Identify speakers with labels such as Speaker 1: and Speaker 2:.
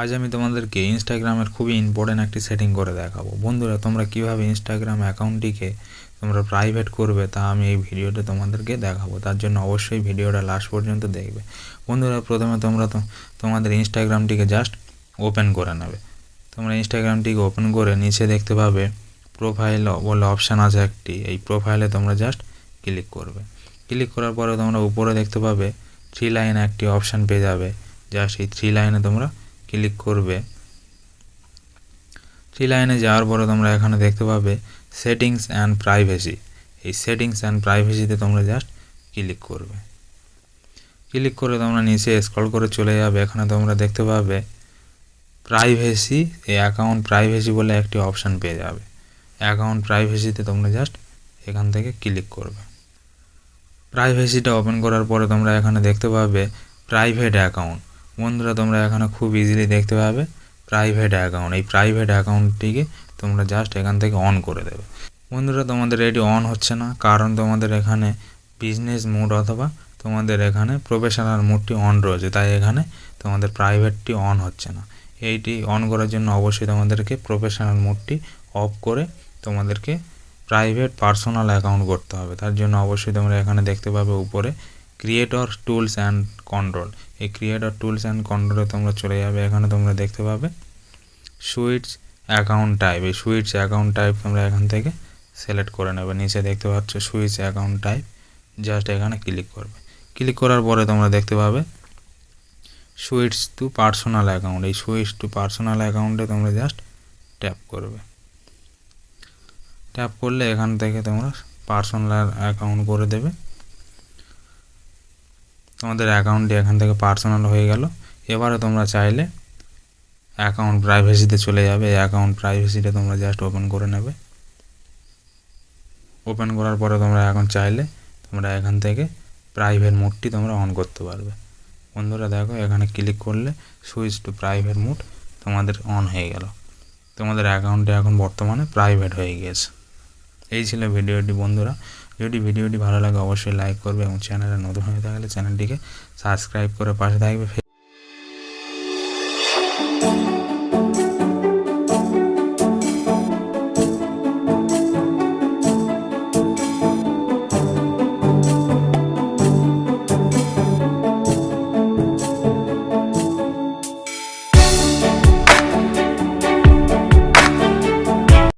Speaker 1: আজ আমি তোমাদেরকে ইনস্টাগ্রামের খুবই ইম্পর্ট্যান্ট একটি সেটিং করে দেখাবো। বন্ধুরা, তোমরা কীভাবে ইনস্টাগ্রাম অ্যাকাউন্টটিকে তোমরা প্রাইভেট করবে তা আমি এই ভিডিওতে তোমাদেরকে দেখাবো। তার জন্য অবশ্যই ভিডিওটা লাস্ট পর্যন্ত দেখবে। বন্ধুরা, প্রথমে তোমরা তো তোমাদের ইনস্টাগ্রামটিকে জাস্ট ওপেন করে নেবে। তোমরা ইনস্টাগ্রামটিকে ওপেন করে নিচে দেখতে পাবে প্রোফাইল বলে অপশান আছে একটি। এই প্রোফাইলে তোমরা জাস্ট ক্লিক করবে। ক্লিক করার পরে তোমরা উপরে দেখতে পাবে থ্রি লাইনে একটি অপশান পেয়ে যাবে। জাস্ট এই থ্রি লাইনে তোমরা ক্লিক করবে। থ্রি লাইনে যাওয়ার পরে তোমরা এখানে দেখতে পাবে সেটিংস অ্যান্ড প্রাইভেসি। এই সেটিংস অ্যান্ড প্রাইভেসিতে তোমরা জাস্ট ক্লিক করবে। ক্লিক করে তোমরা নিচে স্ক্রল করে চলে যাবে। এখানে তোমরা দেখতে পাবে প্রাইভেসি, এই অ্যাকাউন্ট প্রাইভেসি বলে একটি অপশান পেয়ে যাবে। অ্যাকাউন্ট প্রাইভেসিতে তোমরা জাস্ট এখান থেকে ক্লিক করবে। প্রাইভেসিটা ওপেন করার পরে তোমরা এখানে দেখতে পাবে প্রাইভেট অ্যাকাউন্ট। বন্ধুরা, তোমরা এখানে খুব ইজিলি দেখতে পাবে প্রাইভেট অ্যাকাউন্ট এই প্রাইভেট অ্যাকাউন্টটিকে তোমরা জাস্ট এখান থেকে অন করে দেবে। বন্ধুরা, তোমাদের এটি অন হচ্ছে না, কারণ তোমাদের এখানে বিজনেস মোড অথবা তোমাদের এখানে প্রফেশনাল মোডটি অন রয়েছে, তাই এখানে তোমাদের প্রাইভেটটি অন হচ্ছে না। এইটি অন করার জন্য অবশ্যই তোমাদেরকে প্রফেশনাল মোডটি অফ করে তোমাদেরকে প্রাইভেট পার্সোনাল অ্যাকাউন্ট করতে হবে। তার জন্য অবশ্যই তোমরা এখানে দেখতে পাবে উপরে ক্রিয়েটর টুলস অ্যান্ড কন্ট্রোল এই ক্রিয়েটর টুলস অ্যান্ড কন্ট্রোলে তোমরা চলে যাবে, এখানে তোমরা দেখতে পাবে সুইটস অ্যাকাউন্ট টাইপ এই সুইটস অ্যাকাউন্ট টাইপ তোমরা এখান থেকে সিলেক্ট করে নেবে। নিচে দেখতে পাচ্ছ সুইচ অ্যাকাউন্ট টাইপ জাস্ট এখানে ক্লিক করবে। ক্লিক করার পরে তোমরা দেখতে পাবে সুইটস টু পার্সোনাল অ্যাকাউন্ট এই সুইটস টু পার্সোনাল অ্যাকাউন্টে তোমরা জাস্ট ট্যাপ করবে। ট্যাপ করলে এখান থেকে তোমরা পার্সোনাল অ্যাকাউন্ট করে দেবে। তোমাদের অ্যাকাউন্টটি এখান থেকে পার্সোনাল হয়ে গেল। এবারে তোমরা চাইলে অ্যাকাউন্ট প্রাইভেসিতে চলে যাবে। অ্যাকাউন্ট প্রাইভেসিটা তোমরা জাস্ট ওপেন করে নেবে। ওপেন করার পরে তোমরা এখন চাইলে তোমরা এখান থেকে প্রাইভেট মোডটি তোমরা অন করতে পারবে। বন্ধুরা দেখো, এখানে ক্লিক করলে সুইচ টু প্রাইভেট মোড তোমাদের অন হয়ে গেল। তোমাদের অ্যাকাউন্টে এখন বর্তমানে প্রাইভেট হয়ে গিয়েছে। এই ছিল ভিডিওটি, বন্ধুরা। যদি ভিডিওটি ভালো লাগে অবশ্যই লাইক করবে এবং চ্যানেলে নতুন হয়ে থাকলে চ্যানেলটিকে সাবস্ক্রাইব করে পাশে থাকবে।